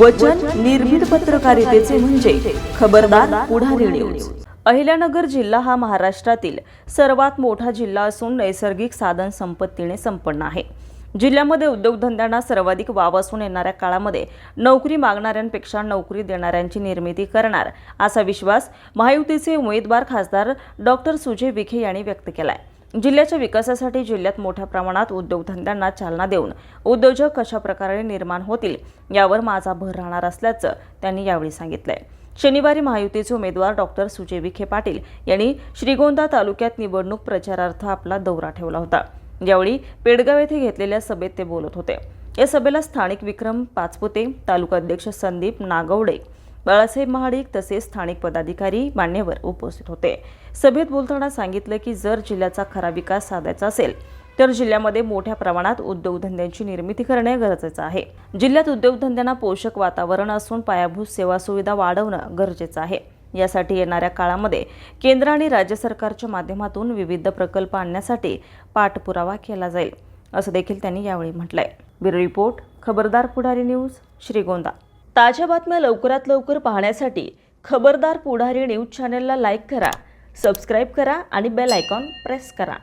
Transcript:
वचन निर्भीड पत्रकारितेचे म्हणजे खबरदार पुढारी न्यूज अहिल्यानगर जिल्हा हा महाराष्ट्रातील सर्वात मोठा जिल्हा असून नैसर्गिक साधन संपत्तीने संपन्न आहे. जिल्ह्यामध्ये उद्योगधंद्यांना सर्वाधिक वाव असून येणाऱ्या काळामध्ये नोकरी मागणाऱ्यांपेक्षा नोकरी देणाऱ्यांची निर्मिती करणार असा विश्वास महायुतीचे उमेदवार खासदार डॉक्टर सुजय विखे यांनी व्यक्त केलाय. जिल्ह्याच्या विकासासाठी जिल्ह्यात मोठ्या प्रमाणात उद्योगधंद्यांना चालना देऊन उद्योजक कशा प्रकारे निर्माण होतील यावर माझा भर राहणार असल्याचं त्यांनी यावेळी सांगितलंय. शनिवारी महायुतीचे उमेदवार डॉक्टर सुजय विखे पाटील यांनी श्रीगोंदा तालुक्यात निवडणूक प्रचारार्थ आपला दौरा ठेवला होता. यावेळी पेडगाव येथे घेतलेल्या सभेत ते बोलत होते. या सभेला स्थानिक विक्रम पाचपुते तालुका अध्यक्ष संदीप नागवडे बाळासाहेब महाडिक तसेच स्थानिक पदाधिकारी मान्यवर उपस्थित होते. सभेत बोलताना सांगितलं की जर जिल्ह्याचा खरा विकास साधायचा असेल तर जिल्ह्यामध्ये मोठ्या प्रमाणात उद्योगधंद्यांची निर्मिती करणे गरजेचं आहे. जिल्ह्यात उद्योगधंद्यांना पोषक वातावरण असून पायाभूत सेवा सुविधा वाढवणं गरजेचं आहे. यासाठी येणाऱ्या काळामध्ये केंद्र आणि राज्य सरकारच्या माध्यमातून विविध प्रकल्प आणण्यासाठी पाठपुरावा केला जाईल असं देखील त्यांनी यावेळी म्हटलंय. ब्युरो रिपोर्ट खबरदार पुढारी न्यूज श्रीगोंदा. ताज्या बातम्या लवकरात लवकर पाहण्यासाठी खबरदार पुढारी न्यूज चॅनलला लाईक करा सबस्क्राईब करा आणि बेल आयकॉन प्रेस करा.